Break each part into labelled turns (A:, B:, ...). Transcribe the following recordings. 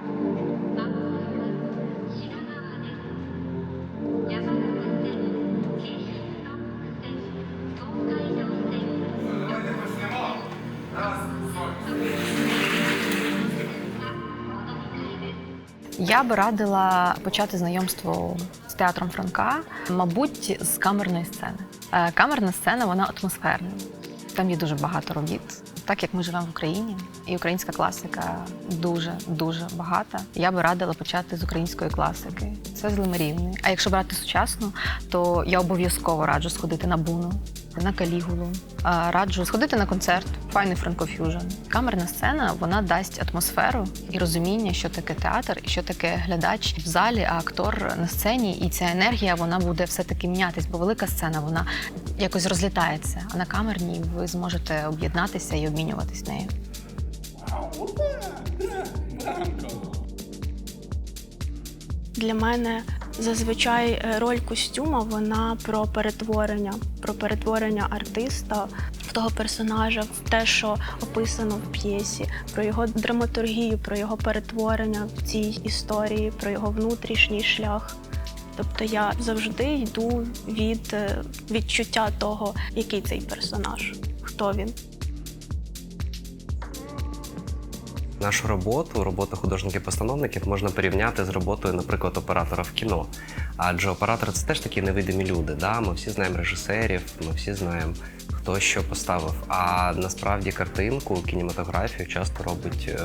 A: Я би радила почати знайомство з театром Франка, мабуть, з камерної сцени. Е, Камерна сцена вона атмосферна. Там є дуже багато робіт. Так як ми живемо в Україні, і українська класика дуже дуже багата. Я би радила почати з української класики. Це з Лимерівни. А якщо брати сучасну, то я обов'язково раджу сходити на буну, на калігулу. Раджу сходити на концерт, файний франкофюжн. Камерна сцена вона дасть атмосферу і розуміння, що таке театр і що таке глядач в залі, а актор на сцені. І ця енергія вона буде все-таки мінятись, бо велика сцена вона якось розлітається. А на камерній ви зможете об'єднатися і обмінюватись нею.
B: Для мене зазвичай е, роль костюма вона про перетворення, про перетворення артиста в того персонажа, в те, що описано в п'єсі, про його драматургію, про його перетворення в цій історії, про його внутрішній шлях. Тобто я завжди йду від е, відчуття того, який цей персонаж, хто він.
C: Нашу роботу, роботу художників-постановників можна порівняти з роботою, наприклад, оператора в кіно. Адже оператори це теж такі невидимі люди. Да? Ми всі знаємо режисерів, ми всі знаємо, хто що поставив. А насправді картинку, кінематографію часто робить е,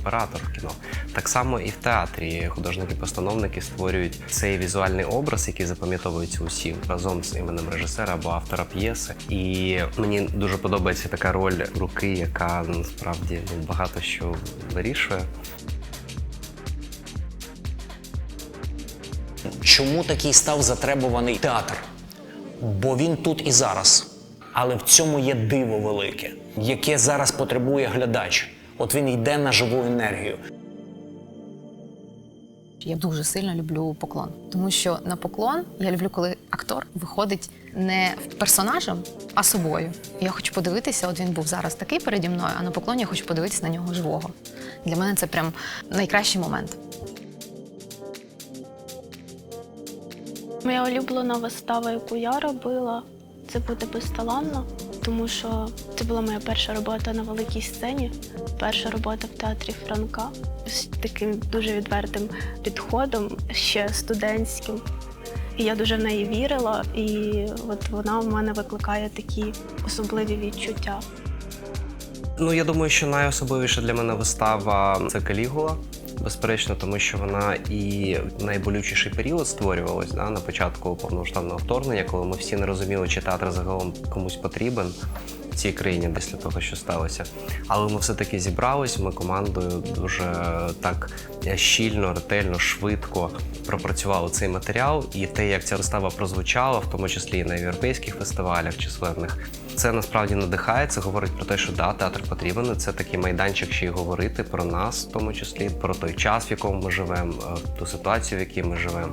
C: оператор в кіно. Так само і в театрі художники-постановники створюють цей візуальний образ, який запам'ятовується усім разом з іменем режисера або автора п'єси. І мені дуже подобається така роль руки, яка насправді ну, багато що вирішує.
D: Чому такий став затребуваний театр? Бо він тут і зараз. Але в цьому є диво велике, яке зараз потребує глядач. От він йде на живу енергію.
A: Я дуже сильно люблю поклон, тому що на поклон я люблю, коли актор виходить не персонажем, а собою. Я хочу подивитися, от він був зараз такий переді мною, а на поклоні я хочу подивитися на нього живого. Для мене це прям найкращий момент.
B: Моя улюблена вистава, яку я робила, це буде безталанно, тому що це була моя перша робота на великій сцені, перша робота в театрі Франка з таким дуже відвертим підходом, ще студентським. І я дуже в неї вірила, і от вона в мене викликає такі особливі відчуття.
C: Ну, я думаю, що найособливіша для мене вистава це Калігула. Безперечно, тому що вона і найболючіший період створювалась да, на початку повномасштабного вторгнення, коли ми всі не розуміли, чи театр загалом комусь потрібен в цій країні після того, що сталося. Але ми все-таки зібрались. Ми командою дуже так щільно, ретельно, швидко пропрацювали цей матеріал. І те, як ця вистава прозвучала, в тому числі і на європейських фестивалях численних, це насправді надихає. Це говорить про те, що да, театр потрібен. Це такий майданчик ще й говорити про нас, в тому числі про той час, в якому ми живемо, е, ту ситуацію, в якій ми живемо.